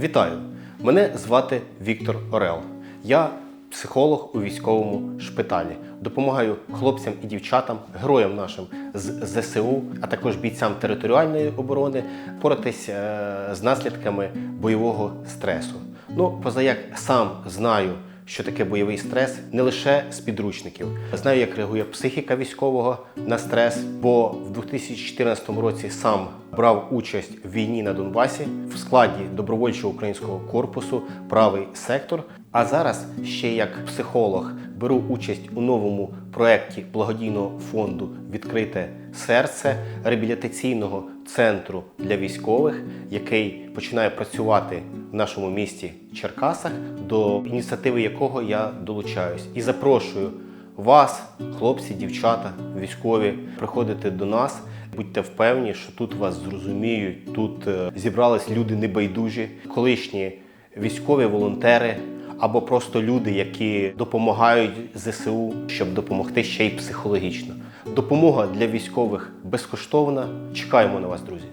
Вітаю! Мене звати Віктор Орел. Я психолог у військовому шпиталі. Допомагаю хлопцям і дівчатам, героям нашим з ЗСУ, а також бійцям територіальної оборони поратись е, з наслідками бойового стресу. Ну, поза як сам знаю, що таке бойовий стрес, не лише з підручників. Знаю, як реагує психіка військового на стрес, бо в 2014 році сам брав участь в війні на Донбасі в складі добровольчого українського корпусу Правий сектор. А зараз ще як психолог беру участь у новому проєкті благодійного фонду Відкрите серце реабілітаційного центру для військових, який починає працювати в нашому місті Черкасах, до ініціативи якого я долучаюсь і запрошую вас, хлопці, дівчата, військові, приходити до нас. Будьте впевнені, що тут вас зрозуміють, тут е, зібрались люди небайдужі, колишні військові волонтери або просто люди, які допомагають ЗСУ, щоб допомогти ще й психологічно. Допомога для військових безкоштовна. Чекаємо на вас, друзі.